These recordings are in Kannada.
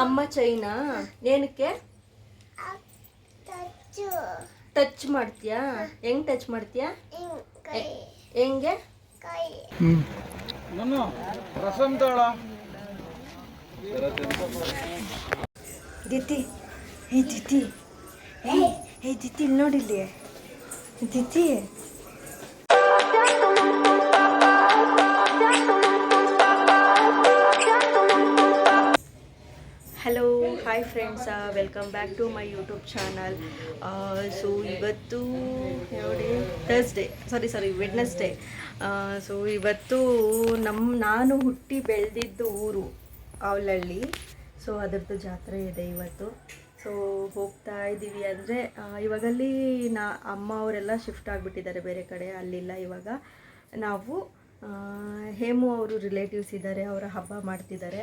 ಅಮ್ಮ ಚೈನಾ? ಏನಕ್ಕೆ? ಟಚ್ ಮಾಡ್ತೀಯಾ? ಹೆಂಗ್ ಟಚ್ ಮಾಡ್ತೀಯಾ? ಹೆಂಗೆ? ದಿತಿ ಹೇ ದಿತಿ ಹೇ ಹೇ ದಿತಿ ಇಲ್ಲಿ ನೋಡಿಲ್ಲಿ? Diti hello hi friends welcome back to my YouTube channel so ಇವತ್ತು ನೋಡಿ Thursday sorry sorry Wednesday so ಇವತ್ತು ನಮ್ಮ ನಾನು ಹುಟ್ಟಿ ಬೆಳೆದಿದ್ದು ಊರು ಅವಲಹಳ್ಳಿ ಸೊ ಅದರದ್ದು ಜಾತ್ರೆ ಇದೆ ಇವತ್ತು. ಸೊ ಹೋಗ್ತಾ ಇದ್ದೀವಿ ಅಂದರೆ ಇವಾಗಲ್ಲಿ ನಾ, ಅಮ್ಮ ಅವರೆಲ್ಲ ಶಿಫ್ಟ್ ಆಗಿಬಿಟ್ಟಿದ್ದಾರೆ ಬೇರೆ ಕಡೆ, ಅಲ್ಲಿಲ್ಲ ಇವಾಗ. ನಾವು ಹೇಮು ಅವರು ರಿಲೇಟಿವ್ಸ್ ಇದ್ದಾರೆ, ಅವರ ಹಬ್ಬ ಮಾಡ್ತಿದ್ದಾರೆ.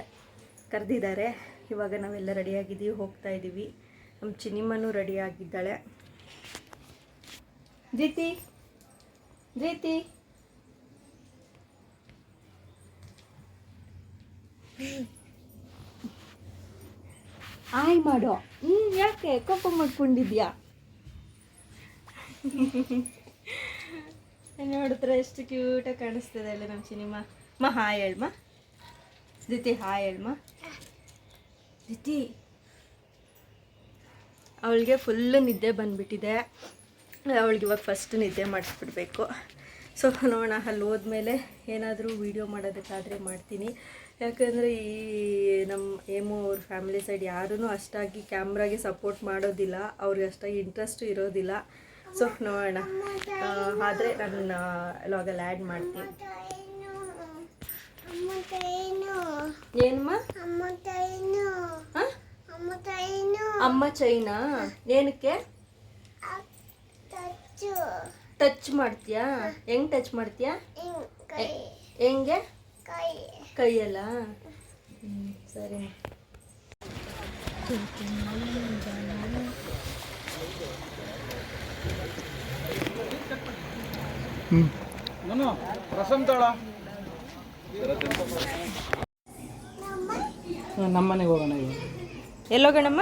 ಕರೆದಿದ್ದಾರೆ. ಇವಾಗ ನಾವೆಲ್ಲ ರೆಡಿಯಾಗಿದ್ದೀವಿ ಹೋಗ್ತಾ ಇದ್ದೀವಿ. ನಮ್ಮ ಚಿನಿಮ್ಮನೂ ರೆಡಿಯಾಗಿದ್ದಾಳೆ. ಆಗಿದ್ದಾಳೆ ರೀತಿ ದೀತಿ ಆಯ್ ಮಾಡೋ. ಹ್ಞೂ ಯಾಕೆ ಕೋಪ ಮಾಡ್ಕೊಂಡಿದ್ಯಾ? ನೋಡಿದ್ರೆ ಎಷ್ಟು ಕ್ಯೂಟಾಗಿ ಕಾಣಿಸ್ತದೆ ಅಲ್ಲ ನಮ್ಮ ಸಿನಿಮಾ ಮಾ ಹಾಯ್ ಹೇಳ್ಮ. ಜೊತೆ ಹಾಯ್ ಹೇಳ್ಮ. ದಿತಿ ಅವಳಿಗೆ ಫುಲ್ಲು ನಿದ್ದೆ ಬಂದ್ಬಿಟ್ಟಿದೆ. ಅವಳಿಗೆ ಇವಾಗ ಫಸ್ಟ್ ನಿದ್ದೆ ಮಾಡಿಸ್ಬಿಡ್ಬೇಕು. ಸೊ ನೋಡೋಣ, ಅಲ್ಲಿ ಹೋದ್ಮೇಲೆ ಏನಾದರೂ ವೀಡಿಯೋ ಮಾಡೋದಕ್ಕಾದರೆ ಮಾಡ್ತೀನಿ. ಯಾಕಂದರೆ ಈ ನಮ್ಮ ಏಮು ಅವ್ರ ಫ್ಯಾಮಿಲಿ ಸೈಡ್ ಯಾರೂ ಅಷ್ಟಾಗಿ ಕ್ಯಾಮ್ರಾಗೆ ಸಪೋರ್ಟ್ ಮಾಡೋದಿಲ್ಲ. ಅವ್ರಿಗೆ ಅಷ್ಟಾಗಿ ಇಂಟ್ರೆಸ್ಟು ಇರೋದಿಲ್ಲ. ಸೊ ನೋಡೋಣ. ಆದರೆ ನಾನು ಲಾಗಲ್ಲಿ ಆ್ಯಡ್ ಮಾಡ್ತೀನಿ. ಏನಮ್ಮ? ಹಾಂ? ಅಮ್ಮ ಚೈನಾ? ಏನಕ್ಕೆ? ಟಚ್ ಮಾಡ್ತೀಯಾ? ಹೆಂಗ್ ಟಚ್ ಮಾಡ್ತೀಯಾ? ಹೆಂಗೆ ಕೈಯಲ್ಲ? ಹ್ಮ್, ಸರಿ. ನಾನು ರಸಂ ತಾಳ ನಮ್ಮನೆಗೆ ಹೋಗೋಣ ಇವಾಗ. ಎಲ್ಲೋಗಣಮ್ಮ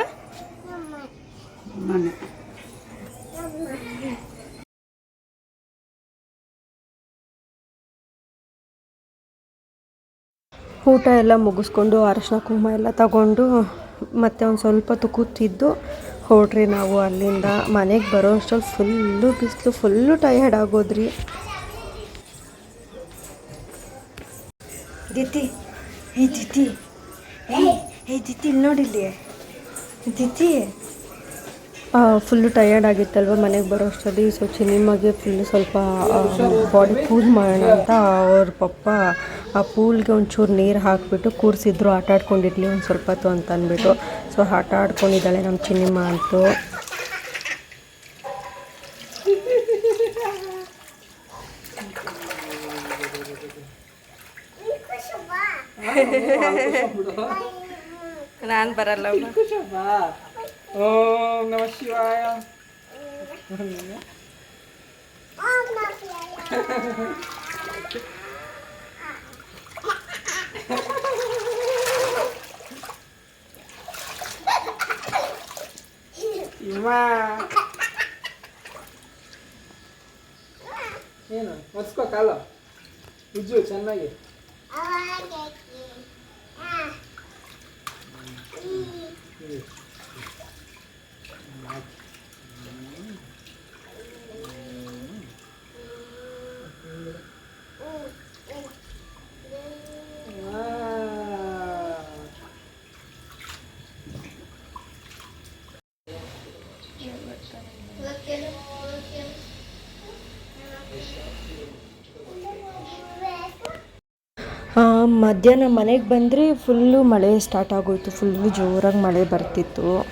ಮನೆ. ಊಟ ಎಲ್ಲ ಮುಗಿಸ್ಕೊಂಡು ಅರಶಿನ ಕುಂಕುಮ ಎಲ್ಲ ತಗೊಂಡು ಮತ್ತೆ ಒಂದು ಸ್ವಲ್ಪ ಹೊತ್ತು ಕೂತಿದ್ದು ಹೊರಟ್ರಿ ನಾವು ಅಲ್ಲಿಂದ ಮನೆಗೆ ಬರೋ ಅಷ್ಟರಲ್ಲಿ ಫುಲ್ಲು ಬಿಸಿಲು ಫುಲ್ಲು ಟಯರ್ಡ್ ಆಗೋದ್ರಿ. ದಿತಿ. ಏ ದಿತಿ. ಏ ದಿತಿ, ಇಲ್ಲಿ ನೋಡಿಲ್ಲಿ ದಿತಿ. ಫುಲ್ಲು ಟಯರ್ಡ್ ಆಗಿತ್ತಲ್ವ ಮನೆಗೆ ಬರೋ ಅಷ್ಟರಲ್ಲಿ ಸೊ ಚಿನಿಮಗೆ ಫುಲ್ಲು ಸ್ವಲ್ಪ ಬಾಡಿ ಕೂಲ್ ಮಾಡೋಣ ಅಂತ ಅವ್ರ ಪಪ್ಪ ಆ ಪೂಲ್ಗೆ ಒಂಚೂರು ನೀರು ಹಾಕಿಬಿಟ್ಟು ಕೂರಿಸಿದ್ರು. ಆಟ ಆಡ್ಕೊಂಡಿರ್ಲಿ ಒಂದು ಸ್ವಲ್ಪ ಹೊತ್ತು ಅಂತ ಅಂದ್ಬಿಟ್ಟು. ಸೊ ಆಟ ಆಡ್ಕೊಂಡಿದ್ದಾಳೆ ನಮ್ಮ ಚಿನಿಮ್ಮ ಅಂತೂ. ನಾನು ಬರಲ್ಲ ಓಂ ನಮ ಶಿವಾಯ. ಏನು ಹೊಸ್ಕೋ ಕಾಲ. ಉಜ್ಜು ಚೆನ್ನಾಗಿ. Aha. Ha. Evet. ಮಧ್ಯಾಹ್ನ ಮನೆಗೆ ಬಂದರೆ ಫುಲ್ಲು ಮಳೆ ಸ್ಟಾರ್ಟ್ ಆಗೋಯ್ತು ಫುಲ್ಲು ಜೋರಾಗಿ ಮಳೆ ಬರ್ತಿತ್ತು.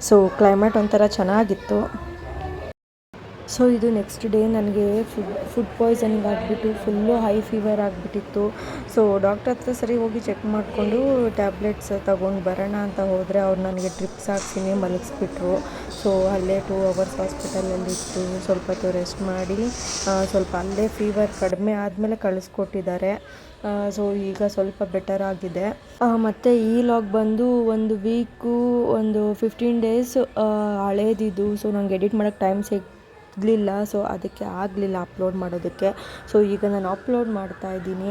ಸೊ ಕ್ಲೈಮೇಟ್ ಒಂಥರ ಚೆನ್ನಾಗಿತ್ತು. ಸೊ ಇದು ನೆಕ್ಸ್ಟ್ ಡೇ ನನಗೆ ಫುಡ್ ಫುಡ್ ಪಾಯ್ಸನಿಂಗ್ ಆಗಿಬಿಟ್ಟು ಫುಲ್ಲು ಹೈ ಫೀವರ್ ಆಗಿಬಿಟ್ಟಿತ್ತು. ಸೊ ಡಾಕ್ಟರ್ ಹತ್ರ ಸರಿ ಹೋಗಿ ಚೆಕ್ ಮಾಡಿಕೊಂಡು ಟ್ಯಾಬ್ಲೆಟ್ಸ್ ತಗೊಂಡು ಬರೋಣ ಅಂತ ಹೋದರೆ ಅವ್ರು ನನಗೆ ಟ್ರಿಪ್ಸ್ ಹಾಕ್ಸಿನೇ ಮಲಗಿಸ್ಬಿಟ್ರು. ಸೊ ಅಲ್ಲೇ ಟೂ ಅವರ್ಸ್ ಹಾಸ್ಪಿಟಲಲ್ಲಿ ಇತ್ತು. ಸ್ವಲ್ಪ ಹೊತ್ತು ರೆಸ್ಟ್ ಮಾಡಿ ಸ್ವಲ್ಪ ಅಲ್ಲೇ ಫೀವರ್ ಕಡಿಮೆ ಆದಮೇಲೆ ಕಳಿಸ್ಕೊಟ್ಟಿದ್ದಾರೆ. ಸೊ ಈಗ ಸ್ವಲ್ಪ ಬೆಟರ್ ಆಗಿದೆ. ಮತ್ತು ಈ ಲಾಗ್ ಬಂದು ಒಂದು ವೀಕು ಒಂದು ಫಿಫ್ಟೀನ್ ಡೇಸ್ ಹಳೇದಿದ್ದು ಸೊ ನಂಗೆ ಎಡಿಟ್ ಮಾಡೋಕ್ಕೆ ಟೈಮ್ ಸಿಗಲಿಲ್ಲ ಸೊ ಅದಕ್ಕೆ ಆಗಲಿಲ್ಲ ಅಪ್ಲೋಡ್ ಮಾಡೋದಕ್ಕೆ. ಸೊ ಈಗ ನಾನು ಅಪ್ಲೋಡ್ ಮಾಡ್ತಾ ಇದ್ದೀನಿ.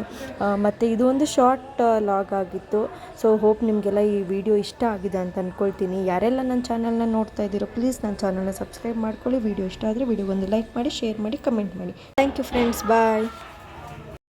ಮತ್ತು ಇದು ಒಂದು ಶಾರ್ಟ್ ಲಾಗ್ ಆಗಿತ್ತು. ಸೊ ಹೋಪ್ ನಿಮಗೆಲ್ಲ ಈ ವಿಡಿಯೋ ಇಷ್ಟ ಆಗಿದೆ ಅಂತ ಅಂದ್ಕೊಳ್ತೀನಿ ಯಾರೆಲ್ಲ ನನ್ನ ಚಾನಲ್ನ ನೋಡ್ತಾ ಇದ್ದೀರೋ ಪ್ಲೀಸ್ ನನ್ನ ಚಾನಲ್ನ ಸಬ್ಸ್ಕ್ರೈಬ್ ಮಾಡ್ಕೊಳ್ಳಿ. ವಿಡಿಯೋ ಇಷ್ಟ ಆದರೆ ವಿಡಿಯೋ ಒಂದು ಲೈಕ್ ಮಾಡಿ ಶೇರ್ ಮಾಡಿ ಕಮೆಂಟ್ ಮಾಡಿ. Thank you friends bye